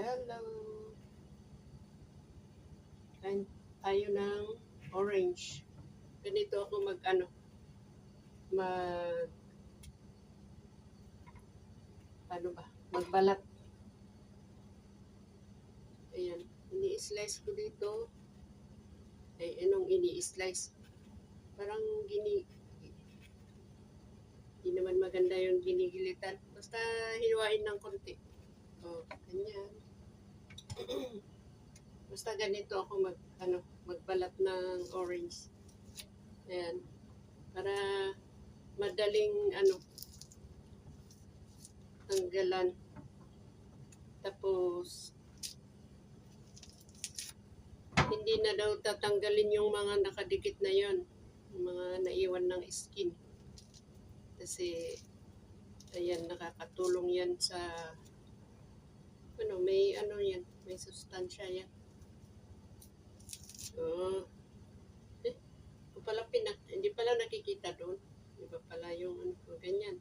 Hello. Kain tayo ng orange. Ganito ako mag ano, mag ano ba, magbalat. Ayan, ini-slice ko dito. Ay, anong ini-slice? Parang gini, hindi naman maganda yung ginigilitan. Basta hiwain ng konti. O, ganyan. Basta ganito ako mag, ano, magbalat ng orange. Ayan. Para madaling, ano, tanggalan. Tapos, hindi na daw tatanggalin yung mga nakadikit na yon yung mga naiwan ng skin. Kasi, ayan, nakakatulong yan sa, ano, may, ano yan, sustansya yan. Oh. Eh, ito pala pinak, hindi pala nakikita doon. Iba pala yung, ano, ko, ganyan.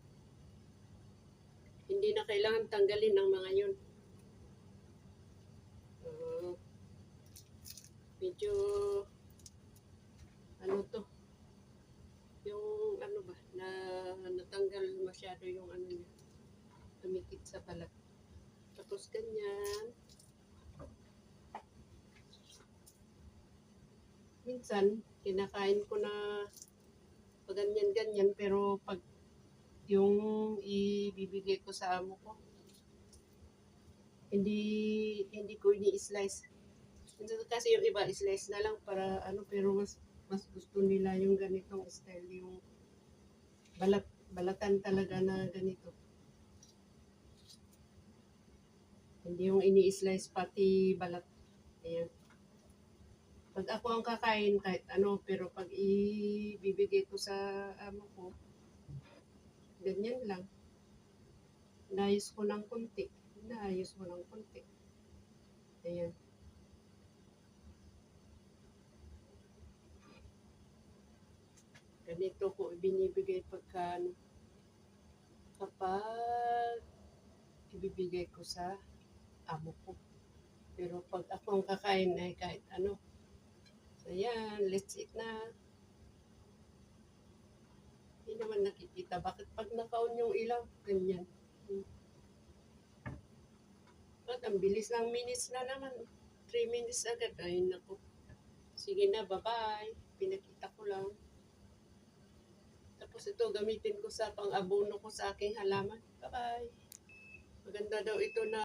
Hindi na kailangan tanggalin ng mga yun. Oh. Medyo, ano to, yung ano ba, na natanggal masyado yung ano niya, tumikit sa balat. Tapos ganyan. Minsan, kinakain ko na pag ganyan-ganyan, pero pag yung ibibigay ko sa amo ko, hindi hindi ko ini-slice. Kasi yung iba, slice na lang para ano, pero mas mas gusto nila yung ganitong style, yung balat, balatan talaga na ganito. Hindi yung ini-slice pati balat. Ayan. Pag ako ang kakain, kahit ano, pero pag ibibigay ko sa amo ko, ganyan lang. Naayos ko ng konti. Naayos ko ng konti. Ayan. ganito ko binibigay pagka ano, kapag ibibigay ko sa amo ko. Pero pag ako ang kakain ay kahit ano. So yan, let's eat na. Hindi naman nakikita. Bakit pag nakaon yung ilaw, ganyan. At ang bilis ng minutes na naman. 3 minutes agad. Ay, naku. Sige na, bye-bye. Pinakita ko lang. Tapos ito, gamitin ko sa pang-abono ko sa aking halaman. Bye-bye. Maganda daw ito na